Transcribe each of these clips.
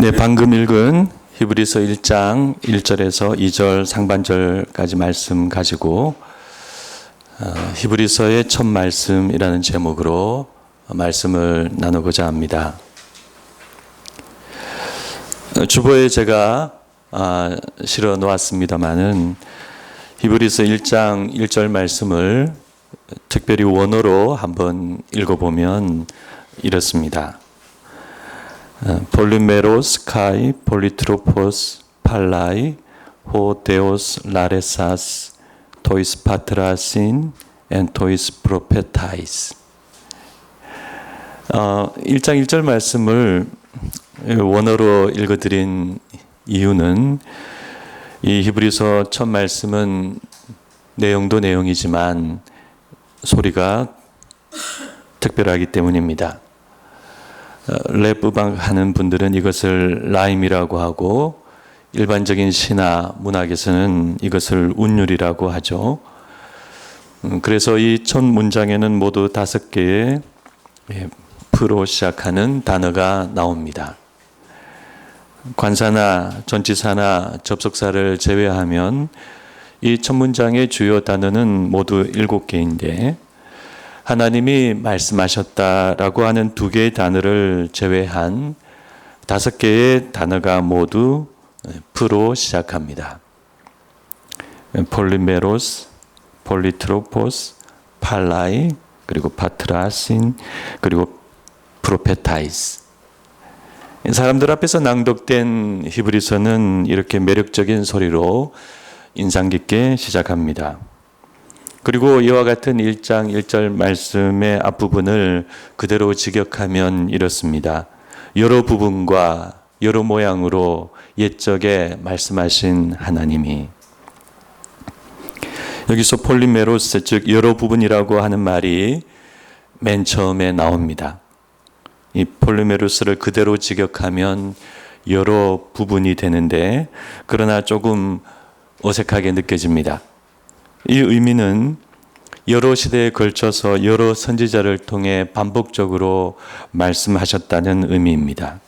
네, 방금 읽은 히브리서 1장 1절에서 2절 상반절까지 말씀 가지고 어, 히브리서의 첫 말씀이라는 제목으로 말씀을 나누고자 합니다. 어, 주보에 제가 아, 실어 놓았습니다만은 히브리서 1장 1절 말씀을 특별히 원어로 한번 읽어보면 이렇습니다. 볼리메로스 카이 폴리트로포스 팔라이 호 데오스 라레사스 토이스 파트라신 앤 토이스 프로페타이스 어, 1장 1절 말씀을 원어로 읽어드린 이유는 이 히브리서 첫 말씀은 내용도 내용이지만 소리가 특별하기 때문입니다. 어, 랩 음악 하는 분들은 이것을 라임이라고 하고 일반적인 시나 문학에서는 이것을 운율이라고 하죠. 음, 그래서 이 첫 문장에는 모두 다섯 개의 예, 프로 시작하는 단어가 나옵니다. 관사나 전치사나 접속사를 제외하면 이 첫 문장의 주요 단어는 모두 일곱 개인데 하나님이 말씀하셨다라고 하는 두 개의 단어를 제외한 다섯 개의 단어가 모두 프로 시작합니다. 폴리메로스, 폴리트로포스, 팔라이, 그리고 파트라신, 그리고 프로페타이스. 사람들 앞에서 낭독된 히브리서는 이렇게 매력적인 소리로 인상 깊게 시작합니다. 그리고 이와 같은 1장 1절 말씀의 앞부분을 그대로 직역하면 이렇습니다. 여러 부분과 여러 모양으로 옛적에 말씀하신 하나님이 여기서 폴리메로스 즉 여러 부분이라고 하는 말이 맨 처음에 나옵니다. 이 폴리메로스를 그대로 직역하면 여러 부분이 되는데 그러나 조금 어색하게 느껴집니다. 이 의미는 여러 시대에 걸쳐서 여러 선지자를 통해 반복적으로 말씀하셨다는 의미입니다.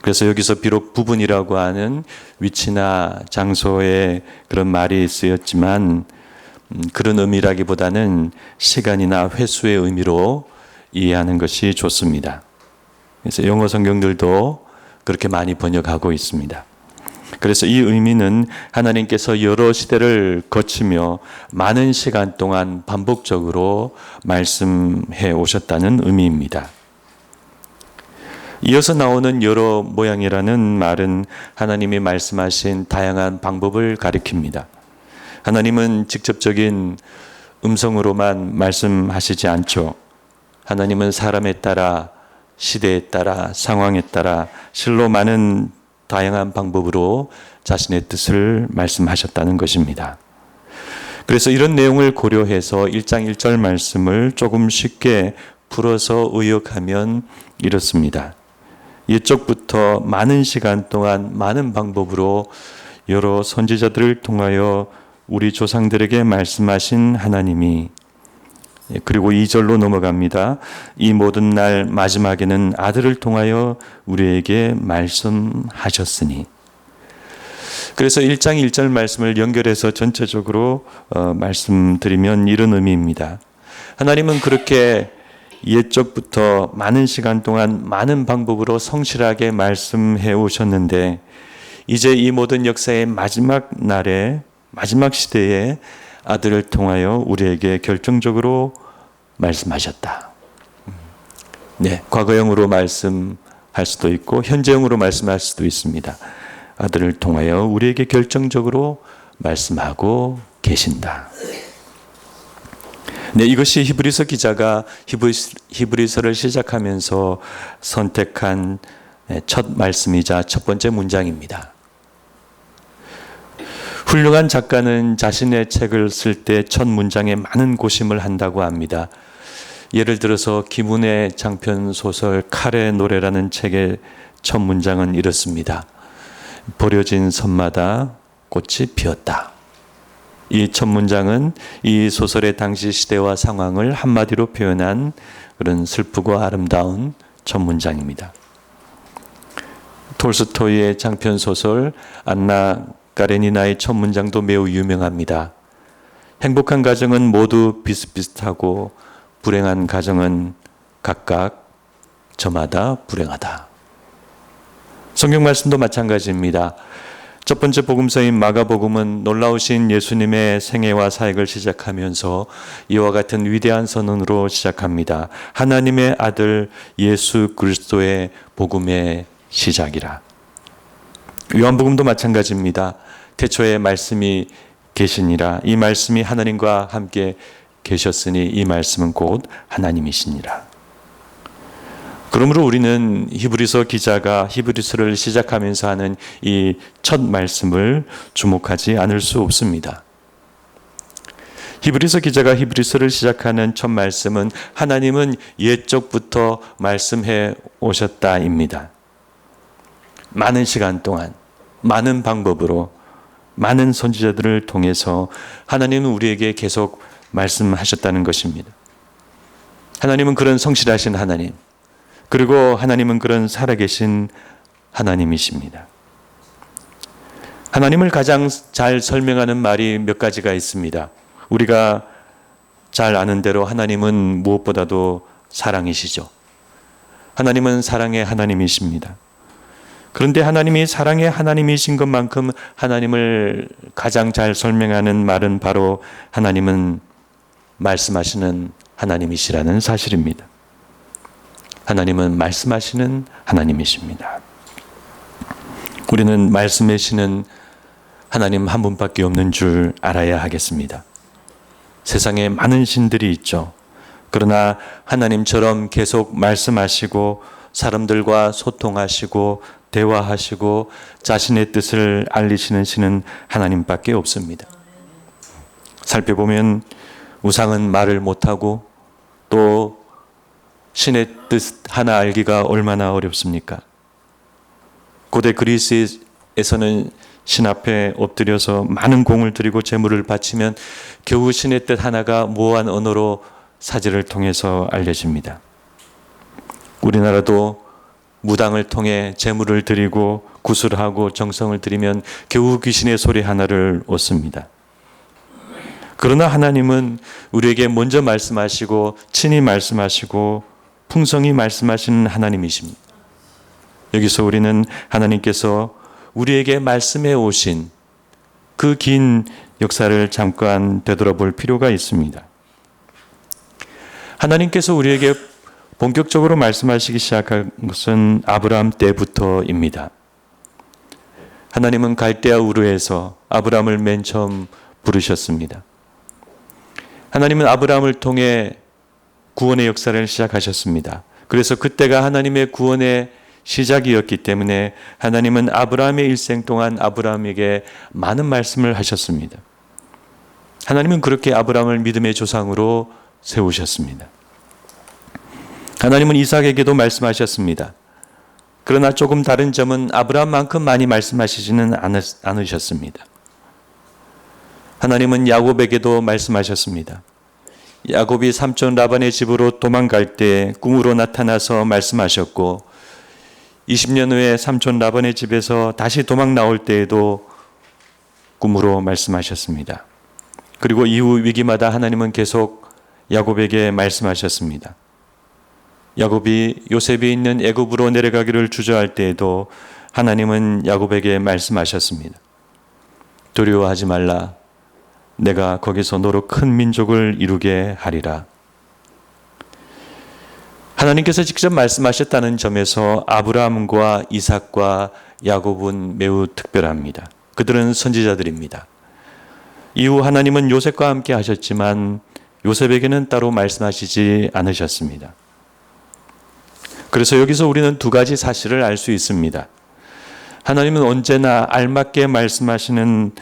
그래서 여기서 비록 부분이라고 하는 위치나 장소에 그런 말이 쓰였지만 음, 그런 의미라기보다는 시간이나 횟수의 의미로 이해하는 것이 좋습니다. 그래서 영어 성경들도 그렇게 많이 번역하고 있습니다. 그래서 이 의미는 하나님께서 여러 시대를 거치며 많은 시간 동안 반복적으로 말씀해 오셨다는 의미입니다. 이어서 나오는 여러 모양이라는 말은 하나님이 말씀하신 다양한 방법을 가리킵니다. 하나님은 직접적인 음성으로만 말씀하시지 않죠. 하나님은 사람에 따라 시대에 따라 상황에 따라 실로 많은 다양한 방법으로 자신의 뜻을 말씀하셨다는 것입니다. 그래서 이런 내용을 고려해서 1장 1절 말씀을 조금 쉽게 풀어서 의역하면 이렇습니다. 이쪽부터 많은 시간 동안 많은 방법으로 여러 선지자들을 통하여 우리 조상들에게 말씀하신 하나님이 예, 그리고 2절로 넘어갑니다. 이 모든 날 마지막에는 아들을 통하여 우리에게 말씀하셨으니. 그래서 1장 1절 말씀을 연결해서 전체적으로 어, 말씀드리면 이런 의미입니다. 하나님은 그렇게 옛적부터 많은 시간 동안 많은 방법으로 성실하게 말씀해 오셨는데 이제 이 모든 역사의 마지막 날에 마지막 시대에 아들을 통하여 우리에게 결정적으로 말씀하셨다. 네, 과거형으로 말씀할 수도 있고 현재형으로 말씀할 수도 있습니다. 아들을 통하여 우리에게 결정적으로 말씀하고 계신다. 네, 이것이 히브리서 기자가 히브리서를 시작하면서 선택한 첫 말씀이자 첫 번째 문장입니다. 훌륭한 작가는 자신의 책을 쓸 때 첫 문장에 많은 고심을 한다고 합니다. 예를 들어서 김훈의 장편 소설 칼의 노래라는 책의 첫 문장은 이렇습니다. 버려진 섬마다 꽃이 피었다. 이 첫 문장은 이 소설의 당시 시대와 상황을 한마디로 표현한 그런 슬프고 아름다운 첫 문장입니다. 톨스토이의 장편 소설 안나 까레니나의 첫 문장도 매우 유명합니다. 행복한 가정은 모두 비슷비슷하고 불행한 가정은 각각 저마다 불행하다. 성경 말씀도 마찬가지입니다. 첫 번째 복음서인 마가복음은 놀라우신 예수님의 생애와 사역을 시작하면서 이와 같은 위대한 선언으로 시작합니다. 하나님의 아들 예수 그리스도의 복음의 시작이라. 요한복음도 마찬가지입니다. 태초에 말씀이 계시니라. 이 말씀이 하나님과 함께 계셨으니 이 말씀은 곧 하나님이시니라. 그러므로 우리는 히브리서 기자가 히브리서를 시작하면서 하는 이 첫 말씀을 주목하지 않을 수 없습니다. 히브리서 기자가 히브리서를 시작하는 첫 말씀은 하나님은 옛적부터 말씀해 오셨다입니다. 많은 시간 동안 많은 방법으로 많은 선지자들을 통해서 하나님은 우리에게 계속 말씀하셨다는 것입니다. 하나님은 그런 성실하신 하나님, 그리고 하나님은 그런 살아계신 하나님이십니다. 하나님을 가장 잘 설명하는 말이 몇 가지가 있습니다. 우리가 잘 아는 대로 하나님은 무엇보다도 사랑이시죠. 하나님은 사랑의 하나님이십니다. 그런데 하나님이 사랑의 하나님이신 것만큼 하나님을 가장 잘 설명하는 말은 바로 하나님은 말씀하시는 하나님이시라는 사실입니다. 하나님은 말씀하시는 하나님이십니다. 우리는 말씀하시는 하나님 한 분밖에 없는 줄 알아야 하겠습니다. 세상에 많은 신들이 있죠. 그러나 하나님처럼 계속 말씀하시고 사람들과 소통하시고 대화하시고 자신의 뜻을 알리시는 신은 하나님밖에 없습니다. 살펴보면 우상은 말을 못하고 또 신의 뜻 하나 알기가 얼마나 어렵습니까? 고대 그리스에서는 신 앞에 엎드려서 많은 공을 들이고 제물을 바치면 겨우 신의 뜻 하나가 모호한 언어로 사제를 통해서 알려집니다. 우리나라도 무당을 통해 제물을 드리고 구슬하고 정성을 드리면 겨우 귀신의 소리 하나를 얻습니다. 그러나 하나님은 우리에게 먼저 말씀하시고 친히 말씀하시고 풍성히 말씀하시는 하나님이십니다. 여기서 우리는 하나님께서 우리에게 말씀해 오신 그 긴 역사를 잠깐 되돌아볼 필요가 있습니다. 하나님께서 우리에게 본격적으로 말씀하시기 시작한 것은 아브라함 때부터입니다. 하나님은 갈대아 우르에서 아브라함을 맨 처음 부르셨습니다. 하나님은 아브라함을 통해 구원의 역사를 시작하셨습니다. 그래서 그때가 하나님의 구원의 시작이었기 때문에 하나님은 아브라함의 일생 동안 아브라함에게 많은 말씀을 하셨습니다. 하나님은 그렇게 아브라함을 믿음의 조상으로 세우셨습니다. 하나님은 이삭에게도 말씀하셨습니다. 그러나 조금 다른 점은 아브라함만큼 많이 말씀하시지는 않으셨습니다. 하나님은 야곱에게도 말씀하셨습니다. 야곱이 삼촌 라반의 집으로 도망갈 때 꿈으로 나타나서 말씀하셨고 20년 후에 삼촌 라반의 집에서 다시 도망 나올 때에도 꿈으로 말씀하셨습니다. 그리고 이후 위기마다 하나님은 계속 야곱에게 말씀하셨습니다. 야곱이 요셉이 있는 애굽으로 내려가기를 주저할 때에도 하나님은 야곱에게 말씀하셨습니다. 두려워하지 말라. 내가 거기서 너로 큰 민족을 이루게 하리라. 하나님께서 직접 말씀하셨다는 점에서 아브라함과 이삭과 야곱은 매우 특별합니다. 그들은 선지자들입니다. 이후 하나님은 요셉과 함께 하셨지만 요셉에게는 따로 말씀하시지 않으셨습니다. 그래서 여기서 우리는 두 가지 사실을 알 수 있습니다. 하나님은 언제나 알맞게 말씀하시는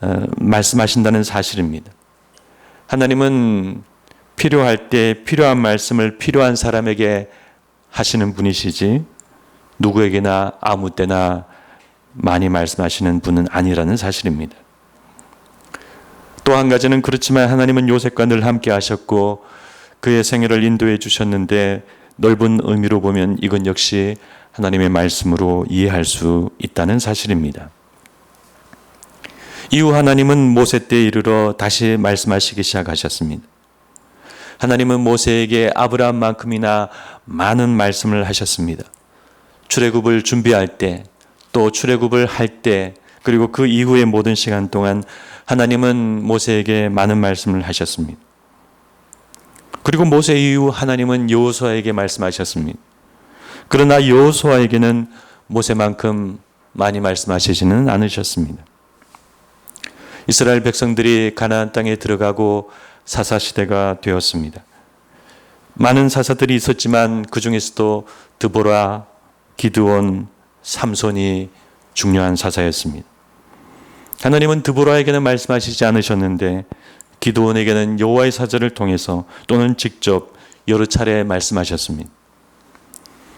어, 말씀하신다는 사실입니다. 하나님은 필요할 때 필요한 말씀을 필요한 사람에게 하시는 분이시지 누구에게나 아무 때나 많이 말씀하시는 분은 아니라는 사실입니다. 또 한 가지는 그렇지만 하나님은 요셉과 늘 함께 하셨고 그의 생애를 인도해 주셨는데 넓은 의미로 보면 이건 역시 하나님의 말씀으로 이해할 수 있다는 사실입니다. 이후 하나님은 모세 때 이르러 다시 말씀하시기 시작하셨습니다. 하나님은 모세에게 아브라함만큼이나 많은 말씀을 하셨습니다. 출애굽을 준비할 때, 또 출애굽을 할 때, 그리고 그 이후의 모든 시간 동안 하나님은 모세에게 많은 말씀을 하셨습니다. 그리고 모세 이후 하나님은 여호수아에게 말씀하셨습니다. 그러나 여호수아에게는 모세만큼 많이 말씀하시지는 않으셨습니다. 이스라엘 백성들이 가나안 땅에 들어가고 사사 시대가 되었습니다. 많은 사사들이 있었지만 그 중에서도 드보라, 기드온, 삼손이 중요한 사사였습니다. 하나님은 드보라에게는 말씀하시지 않으셨는데 기드온에게는 여호와의 사절을 통해서 또는 직접 여러 차례 말씀하셨습니다.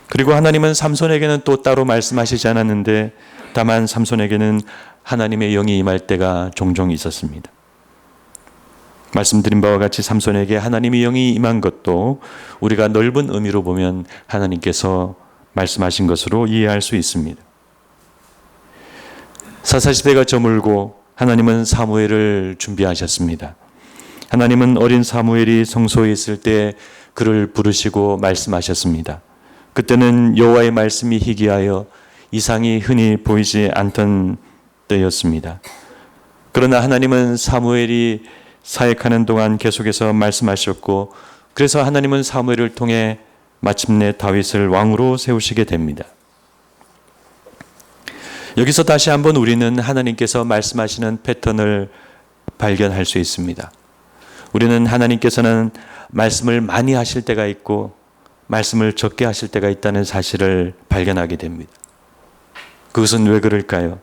그리고 하나님은 삼손에게는 또 따로 말씀하시지 않았는데 다만 삼손에게는 하나님의 영이 임할 때가 종종 있었습니다. 말씀드린 바와 같이 삼손에게 하나님의 영이 임한 것도 우리가 넓은 의미로 보면 하나님께서 말씀하신 것으로 이해할 수 있습니다. 사사시대가 저물고 하나님은 사무엘을 준비하셨습니다. 하나님은 어린 사무엘이 성소에 있을 때 그를 부르시고 말씀하셨습니다. 그때는 여호와의 말씀이 희귀하여 이상이 흔히 보이지 않던 때였습니다. 그러나 하나님은 사무엘이 사역하는 동안 계속해서 말씀하셨고 그래서 하나님은 사무엘을 통해 마침내 다윗을 왕으로 세우시게 됩니다. 여기서 다시 한번 우리는 하나님께서 말씀하시는 패턴을 발견할 수 있습니다. 우리는 하나님께서는 말씀을 많이 하실 때가 있고 말씀을 적게 하실 때가 있다는 사실을 발견하게 됩니다. 그것은 왜 그럴까요?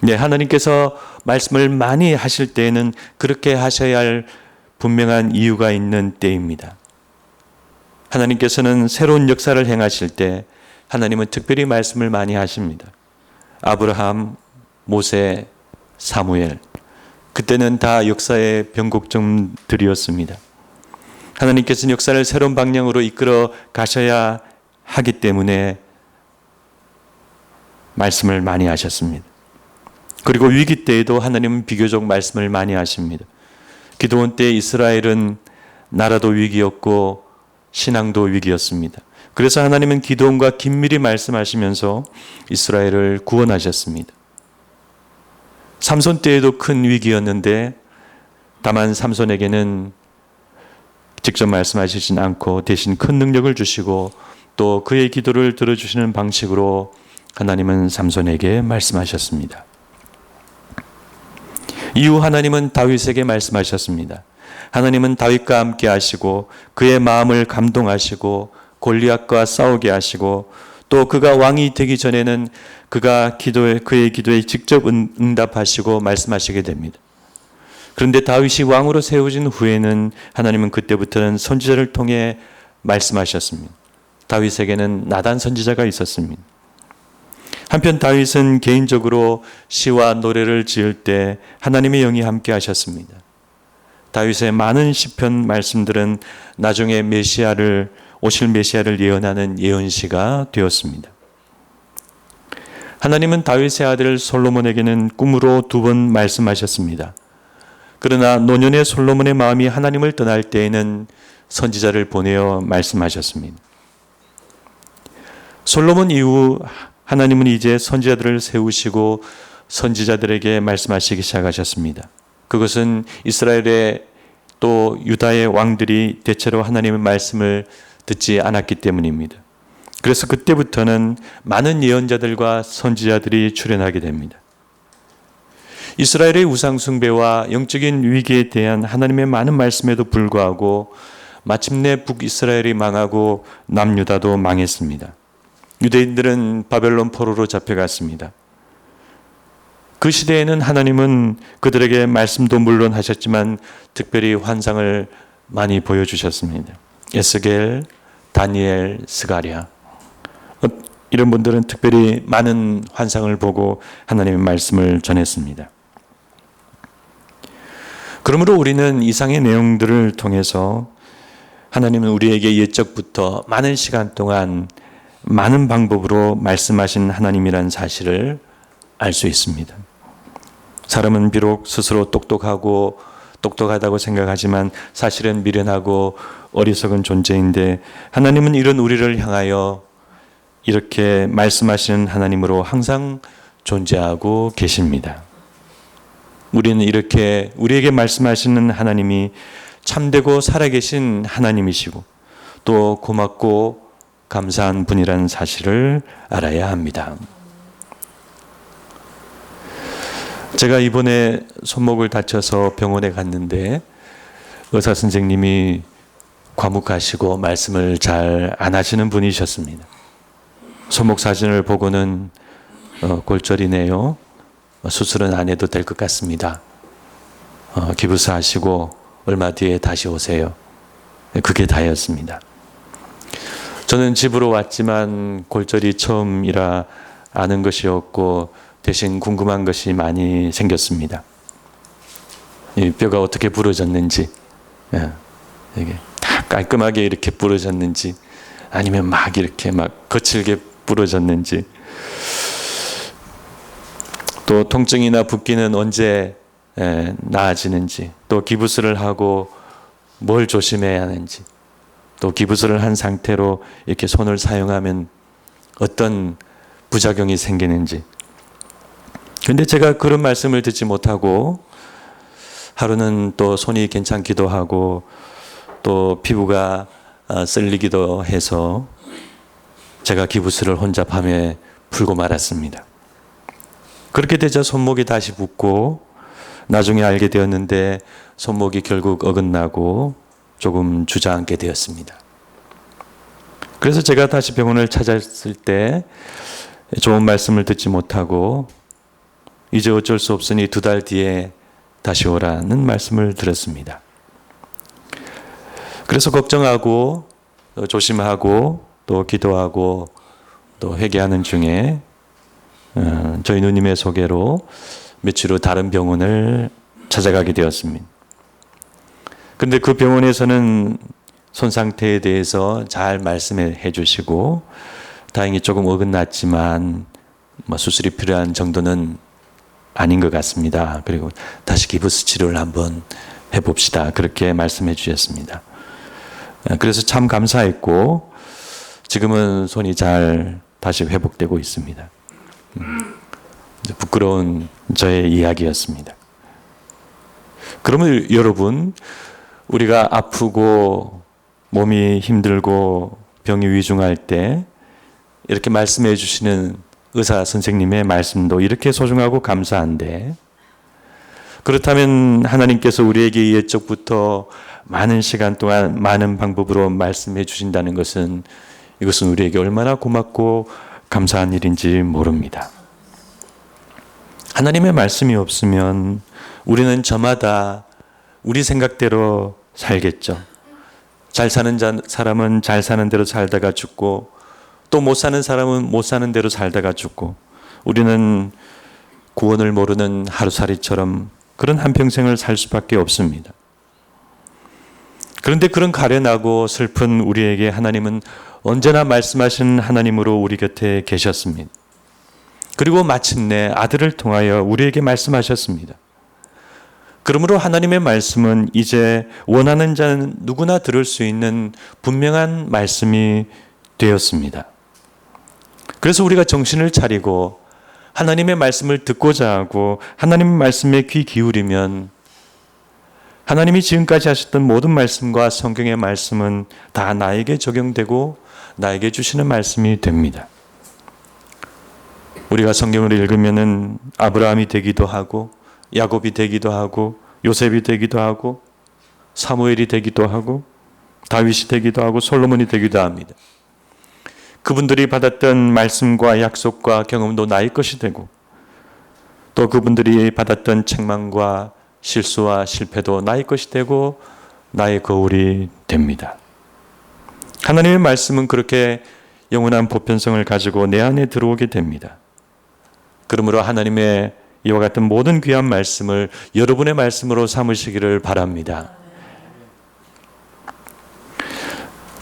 네, 하나님께서 말씀을 많이 하실 때에는 그렇게 하셔야 할 분명한 이유가 있는 때입니다. 하나님께서는 새로운 역사를 행하실 때 하나님은 특별히 말씀을 많이 하십니다. 아브라함, 모세, 사무엘. 그때는 다 역사의 변곡점들이었습니다. 하나님께서는 역사를 새로운 방향으로 이끌어 가셔야 하기 때문에 말씀을 많이 하셨습니다. 그리고 위기 때에도 하나님은 비교적 말씀을 많이 하십니다. 기도원 때 이스라엘은 나라도 위기였고 신앙도 위기였습니다. 그래서 하나님은 기도원과 긴밀히 말씀하시면서 이스라엘을 구원하셨습니다. 삼손 때에도 큰 위기였는데 다만 삼손에게는 직접 말씀하시진 않고 대신 큰 능력을 주시고 또 그의 기도를 들어주시는 방식으로 하나님은 삼손에게 말씀하셨습니다. 이후 하나님은 다윗에게 말씀하셨습니다. 하나님은 다윗과 함께 하시고 그의 마음을 감동하시고 골리앗과 싸우게 하시고 또 그가 왕이 되기 전에는 그가 기도에 그의 기도에 직접 응답하시고 말씀하시게 됩니다. 그런데 다윗이 왕으로 세워진 후에는 하나님은 그때부터는 선지자를 통해 말씀하셨습니다. 다윗에게는 나단 선지자가 있었습니다. 한편 다윗은 개인적으로 시와 노래를 지을 때 하나님의 영이 함께 하셨습니다. 다윗의 많은 시편 말씀들은 나중에 메시아를 오실 메시아를 예언하는 예언시가 되었습니다. 하나님은 다윗의 아들 솔로몬에게는 꿈으로 두 번 말씀하셨습니다. 그러나 노년의 솔로몬의 마음이 하나님을 떠날 때에는 선지자를 보내어 말씀하셨습니다. 솔로몬 이후 하나님은 이제 선지자들을 세우시고 선지자들에게 말씀하시기 시작하셨습니다. 그것은 이스라엘의 또 유다의 왕들이 대체로 하나님의 말씀을 듣지 않았기 때문입니다. 그래서 그때부터는 많은 예언자들과 선지자들이 출현하게 됩니다. 이스라엘의 우상숭배와 영적인 위기에 대한 하나님의 많은 말씀에도 불구하고 마침내 북이스라엘이 망하고 남유다도 망했습니다. 유대인들은 바벨론 포로로 잡혀갔습니다. 그 시대에는 하나님은 그들에게 말씀도 물론 하셨지만 특별히 환상을 많이 보여주셨습니다. 에스겔, 다니엘, 스가랴 어, 이런 분들은 특별히 많은 환상을 보고 하나님의 말씀을 전했습니다. 그러므로 우리는 이상의 내용들을 통해서 하나님은 우리에게 예적부터 많은 시간 동안 많은 방법으로 말씀하신 하나님이란 사실을 알 수 있습니다. 사람은 비록 스스로 똑똑하고 똑똑하다고 생각하지만 사실은 미련하고 어리석은 존재인데 하나님은 이런 우리를 향하여 이렇게 말씀하시는 하나님으로 항상 존재하고 계십니다. 우리는 이렇게 우리에게 말씀하시는 하나님이 참되고 살아계신 하나님이시고 또 고맙고 감사한 분이라는 사실을 알아야 합니다. 제가 이번에 손목을 다쳐서 병원에 갔는데 의사 선생님이 과묵하시고 말씀을 잘 안 하시는 분이셨습니다. 손목 사진을 보고는 어, 골절이네요. 어, 수술은 안 해도 될 것 같습니다. 어, 기부사 하시고 얼마 뒤에 다시 오세요. 그게 다였습니다. 저는 집으로 왔지만 골절이 처음이라 아는 것이었고 대신 궁금한 것이 많이 생겼습니다. 이 뼈가 어떻게 부러졌는지, 예, 이게 다 깔끔하게 이렇게 부러졌는지, 아니면 막 이렇게 막 거칠게 부러졌는지, 또 통증이나 붓기는 언제 예, 나아지는지, 또 기부스를 하고 뭘 조심해야 하는지, 또 기부스를 한 상태로 이렇게 손을 사용하면 어떤 부작용이 생기는지, 근데 제가 그런 말씀을 듣지 못하고 하루는 또 손이 괜찮기도 하고 또 피부가 어, 쓸리기도 해서 제가 기부스를 혼자 밤에 풀고 말았습니다. 그렇게 되자 손목이 다시 붓고 나중에 알게 되었는데 손목이 결국 어긋나고 조금 주저앉게 되었습니다. 그래서 제가 다시 병원을 찾았을 때 좋은 말씀을 듣지 못하고 이제 어쩔 수 없으니 두 달 뒤에 다시 오라는 말씀을 들었습니다. 그래서 걱정하고 조심하고 또 기도하고 또 회개하는 중에 어, 저희 누님의 소개로 며칠 후 다른 병원을 찾아가게 되었습니다. 근데 그 병원에서는 손 상태에 대해서 잘 말씀해 주시고 다행히 조금 어긋났지만 뭐 수술이 필요한 정도는 아닌 것 같습니다. 그리고 다시 기부스 치료를 한번 해봅시다. 그렇게 말씀해 주셨습니다. 아, 그래서 참 감사했고 지금은 손이 잘 다시 회복되고 있습니다. 음, 부끄러운 저의 이야기였습니다. 그러면 여러분 우리가 아프고 몸이 힘들고 병이 위중할 때 이렇게 말씀해 주시는 의사 선생님의 말씀도 이렇게 소중하고 감사한데 그렇다면 하나님께서 우리에게 예적부터 많은 시간 동안 많은 방법으로 말씀해 주신다는 것은 이것은 우리에게 얼마나 고맙고 감사한 일인지 모릅니다. 하나님의 말씀이 없으면 우리는 저마다 우리 생각대로 살겠죠. 잘 사는 사람은 잘 사는 대로 살다가 죽고 또 못 사는 사람은 못 사는 대로 살다가 죽고 우리는 구원을 모르는 하루살이처럼 그런 한평생을 살 수밖에 없습니다. 그런데 그런 가련하고 슬픈 우리에게 하나님은 언제나 말씀하신 하나님으로 우리 곁에 계셨습니다. 그리고 마침내 아들을 통하여 우리에게 말씀하셨습니다. 그러므로 하나님의 말씀은 이제 원하는 자는 누구나 들을 수 있는 분명한 말씀이 되었습니다. 그래서 우리가 정신을 차리고 하나님의 말씀을 듣고자 하고 하나님의 말씀에 귀 기울이면 하나님이 지금까지 하셨던 모든 말씀과 성경의 말씀은 다 나에게 적용되고 나에게 주시는 말씀이 됩니다. 우리가 성경을 읽으면은 아브라함이 되기도 하고 야곱이 되기도 하고 요셉이 되기도 하고 사무엘이 되기도 하고 다윗이 되기도 하고 솔로몬이 되기도 합니다. 그분들이 받았던 말씀과 약속과 경험도 나의 것이 되고 또 그분들이 받았던 책망과 실수와 실패도 나의 것이 되고 나의 거울이 됩니다. 하나님의 말씀은 그렇게 영원한 보편성을 가지고 내 안에 들어오게 됩니다. 그러므로 하나님의 이와 같은 모든 귀한 말씀을 여러분의 말씀으로 삼으시기를 바랍니다.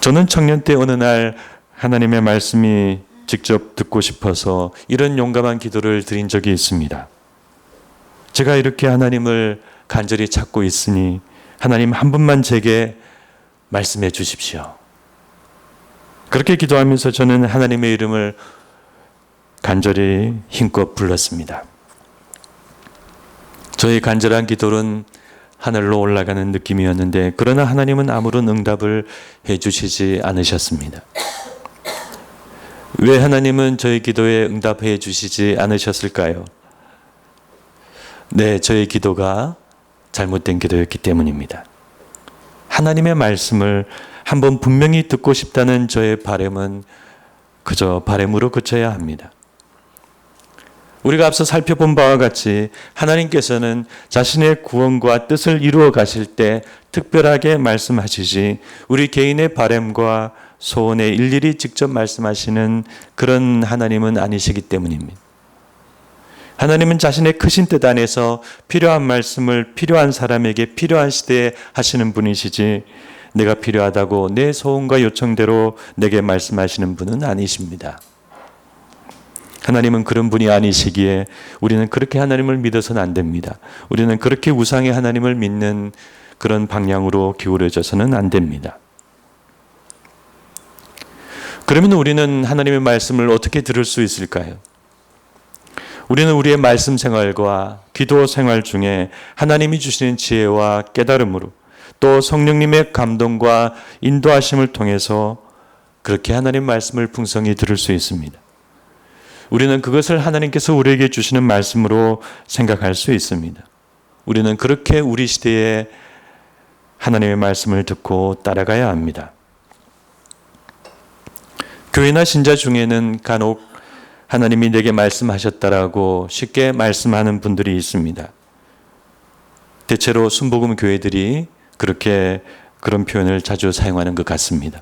저는 청년 때 어느 날 하나님의 말씀이 직접 듣고 싶어서 이런 용감한 기도를 드린 적이 있습니다. 제가 이렇게 하나님을 간절히 찾고 있으니 하나님 한 분만 제게 말씀해 주십시오. 그렇게 기도하면서 저는 하나님의 이름을 간절히 힘껏 불렀습니다. 저의 간절한 기도는 하늘로 올라가는 느낌이었는데 그러나 하나님은 아무런 응답을 해 주시지 않으셨습니다. 왜 하나님은 저의 기도에 응답해 주시지 않으셨을까요? 네, 저의 기도가 잘못된 기도였기 때문입니다. 하나님의 말씀을 한번 분명히 듣고 싶다는 저의 바램은 그저 바램으로 그쳐야 합니다. 우리가 앞서 살펴본 바와 같이 하나님께서는 자신의 구원과 뜻을 이루어 가실 때 특별하게 말씀하시지 우리 개인의 바램과 소원에 일일이 직접 말씀하시는 그런 하나님은 아니시기 때문입니다. 하나님은 자신의 크신 뜻 안에서 필요한 말씀을 필요한 사람에게 필요한 시대에 하시는 분이시지 내가 필요하다고 내 소원과 요청대로 내게 말씀하시는 분은 아니십니다. 하나님은 그런 분이 아니시기에 우리는 그렇게 하나님을 믿어서는 안 됩니다. 우리는 그렇게 우상의 하나님을 믿는 그런 방향으로 기울어져서는 안 됩니다. 그러면 우리는 하나님의 말씀을 어떻게 들을 수 있을까요? 우리는 우리의 말씀 생활과 기도 생활 중에 하나님이 주시는 지혜와 깨달음으로 또 성령님의 감동과 인도하심을 통해서 그렇게 하나님 말씀을 풍성히 들을 수 있습니다. 우리는 그것을 하나님께서 우리에게 주시는 말씀으로 생각할 수 있습니다. 우리는 그렇게 우리 시대에 하나님의 말씀을 듣고 따라가야 합니다. 교회나 신자 중에는 간혹 하나님이 내게 말씀하셨다라고 쉽게 말씀하는 분들이 있습니다. 대체로 순복음 교회들이 그렇게 그런 표현을 자주 사용하는 것 같습니다.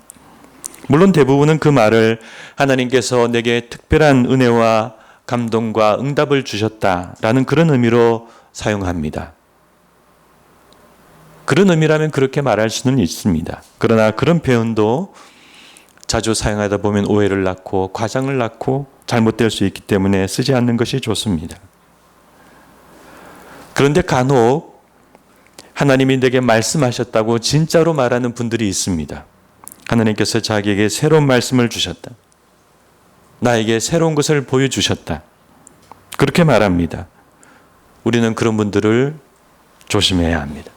물론 대부분은 그 말을 하나님께서 내게 특별한 은혜와 감동과 응답을 주셨다라는 그런 의미로 사용합니다. 그런 의미라면 그렇게 말할 수는 있습니다. 그러나 그런 표현도 자주 사용하다 보면 오해를 낳고 과장을 낳고 잘못될 수 있기 때문에 쓰지 않는 것이 좋습니다. 그런데 간혹 하나님이 내게 말씀하셨다고 진짜로 말하는 분들이 있습니다. 하나님께서 자기에게 새로운 말씀을 주셨다. 나에게 새로운 것을 보여주셨다. 그렇게 말합니다. 우리는 그런 분들을 조심해야 합니다.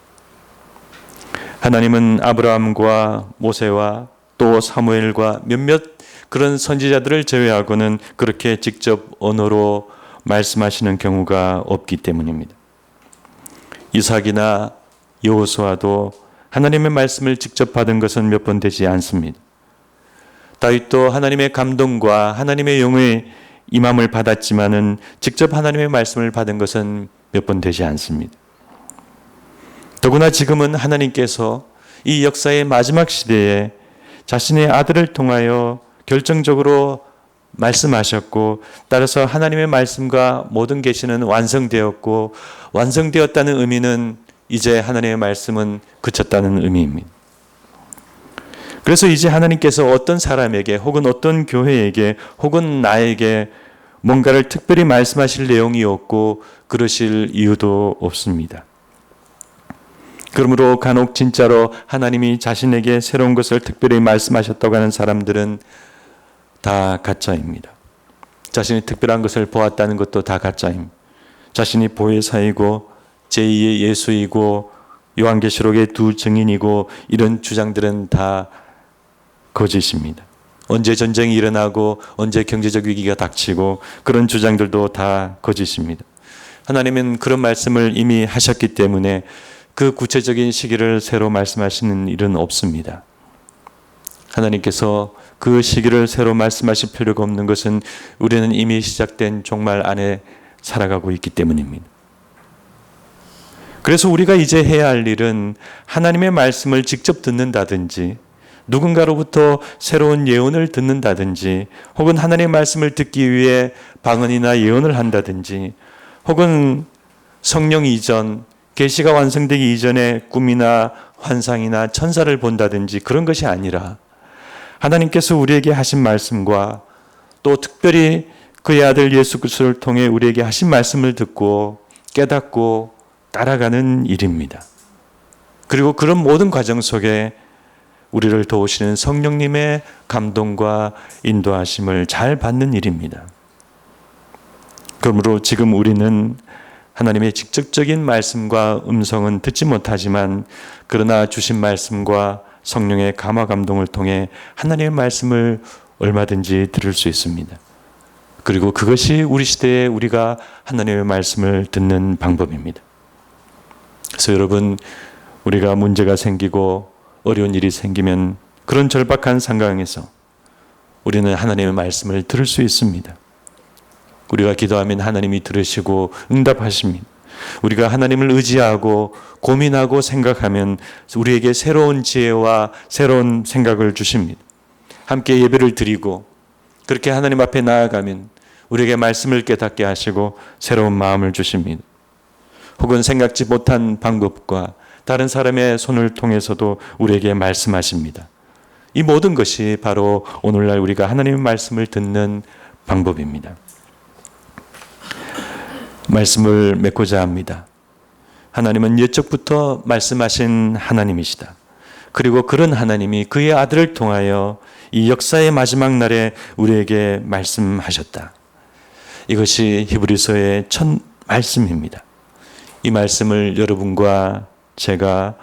하나님은 아브라함과 모세와 또 사무엘과 몇몇 그런 선지자들을 제외하고는 그렇게 직접 언어로 말씀하시는 경우가 없기 때문입니다. 이삭이나 여호수아도 하나님의 말씀을 직접 받은 것은 몇 번 되지 않습니다. 다윗도 하나님의 감동과 하나님의 영의 임함을 받았지만은 직접 하나님의 말씀을 받은 것은 몇 번 되지 않습니다. 더구나 지금은 하나님께서 이 역사의 마지막 시대에 자신의 아들을 통하여 결정적으로 말씀하셨고 따라서 하나님의 말씀과 모든 계시는 완성되었고 완성되었다는 의미는 이제 하나님의 말씀은 그쳤다는 의미입니다. 그래서 이제 하나님께서 어떤 사람에게 혹은 어떤 교회에게 혹은 나에게 뭔가를 특별히 말씀하실 내용이 없고 그러실 이유도 없습니다. 그러므로 간혹 진짜로 하나님이 자신에게 새로운 것을 특별히 말씀하셨다고 하는 사람들은 다 가짜입니다. 자신이 특별한 것을 보았다는 것도 다 가짜입니다. 자신이 보혜사이고 제2의 예수이고 요한계시록의 두 증인이고 이런 주장들은 다 거짓입니다. 언제 전쟁이 일어나고 언제 경제적 위기가 닥치고 그런 주장들도 다 거짓입니다. 하나님은 그런 말씀을 이미 하셨기 때문에 그 구체적인 시기를 새로 말씀하시는 일은 없습니다. 하나님께서 그 시기를 새로 말씀하실 필요가 없는 것은 우리는 이미 시작된 종말 안에 살아가고 있기 때문입니다. 그래서 우리가 이제 해야 할 일은 하나님의 말씀을 직접 듣는다든지 누군가로부터 새로운 예언을 듣는다든지 혹은 하나님의 말씀을 듣기 위해 방언이나 예언을 한다든지 혹은 성령 이전 계시가 완성되기 이전에 꿈이나 환상이나 천사를 본다든지 그런 것이 아니라 하나님께서 우리에게 하신 말씀과 또 특별히 그의 아들 예수 그리스도를 통해 우리에게 하신 말씀을 듣고 깨닫고 따라가는 일입니다. 그리고 그런 모든 과정 속에 우리를 도우시는 성령님의 감동과 인도하심을 잘 받는 일입니다. 그러므로 지금 우리는 하나님의 직접적인 말씀과 음성은 듣지 못하지만 그러나 주신 말씀과 성령의 감화 감동을 통해 하나님의 말씀을 얼마든지 들을 수 있습니다. 그리고 그것이 우리 시대에 우리가 하나님의 말씀을 듣는 방법입니다. 그래서 여러분 우리가 문제가 생기고 어려운 일이 생기면 그런 절박한 상황에서 우리는 하나님의 말씀을 들을 수 있습니다. 우리가 기도하면 하나님이 들으시고 응답하십니다. 우리가 하나님을 의지하고 고민하고 생각하면 우리에게 새로운 지혜와 새로운 생각을 주십니다. 함께 예배를 드리고 그렇게 하나님 앞에 나아가면 우리에게 말씀을 깨닫게 하시고 새로운 마음을 주십니다. 혹은 생각지 못한 방법과 다른 사람의 손을 통해서도 우리에게 말씀하십니다. 이 모든 것이 바로 오늘날 우리가 하나님의 말씀을 듣는 방법입니다. 말씀을 맺고자 합니다. 하나님은 옛적부터 말씀하신 하나님이시다. 그리고 그런 하나님이 그의 아들을 통하여 이 역사의 마지막 날에 우리에게 말씀하셨다. 이것이 히브리서의 첫 말씀입니다. 이 말씀을 여러분과 제가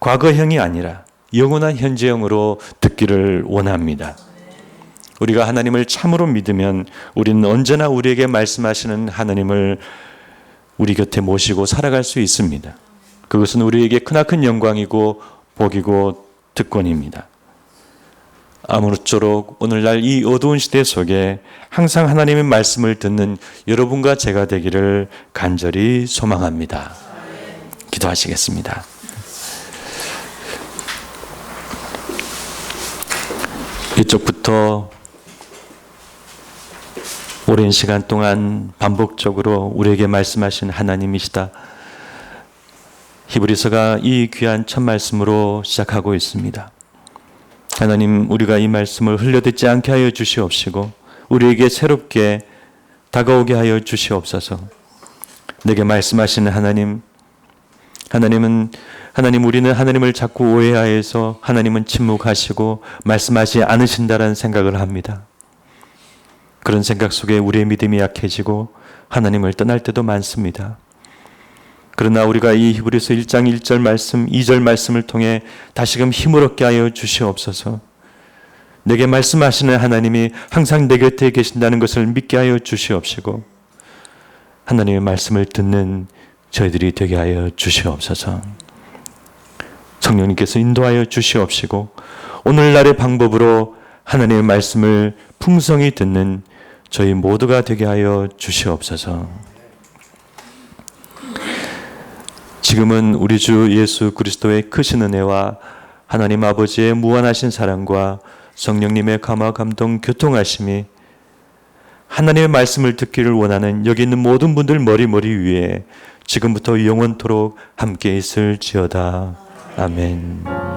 과거형이 아니라 영원한 현재형으로 듣기를 원합니다. 우리가 하나님을 참으로 믿으면 우리는 언제나 우리에게 말씀하시는 하나님을 우리 곁에 모시고 살아갈 수 있습니다. 그것은 우리에게 크나큰 영광이고 복이고 특권입니다. 아무쪼록 오늘날 이 어두운 시대 속에 항상 하나님의 말씀을 듣는 여러분과 제가 되기를 간절히 소망합니다. 기도하시겠습니다. 이쪽부터 오랜 시간 동안 반복적으로 우리에게 말씀하신 하나님이시다. 히브리서가 이 귀한 첫 말씀으로 시작하고 있습니다. 하나님, 우리가 이 말씀을 흘려듣지 않게 하여 주시옵시고, 우리에게 새롭게 다가오게 하여 주시옵소서. 내게 말씀하시는 하나님, 하나님은 하나님 우리는 하나님을 자꾸 오해하여서 하나님은 침묵하시고 말씀하지 않으신다라는 생각을 합니다. 그런 생각 속에 우리의 믿음이 약해지고 하나님을 떠날 때도 많습니다. 그러나 우리가 이 히브리서 1장 1절 말씀, 2절 말씀을 통해 다시금 힘을 얻게 하여 주시옵소서. 내게 말씀하시는 하나님이 항상 내 곁에 계신다는 것을 믿게 하여 주시옵시고 하나님의 말씀을 듣는 저희들이 되게 하여 주시옵소서. 성령님께서 인도하여 주시옵시고 오늘날의 방법으로 하나님의 말씀을 풍성히 듣는 저희 모두가 되게 하여 주시옵소서. 지금은 우리 주 예수 그리스도의 크신 은혜와 하나님 아버지의 무한하신 사랑과 성령님의 감화 감동 교통하심이 하나님의 말씀을 듣기를 원하는 여기 있는 모든 분들 머리머리 위에 지금부터 영원토록 함께 있을지어다. 아멘.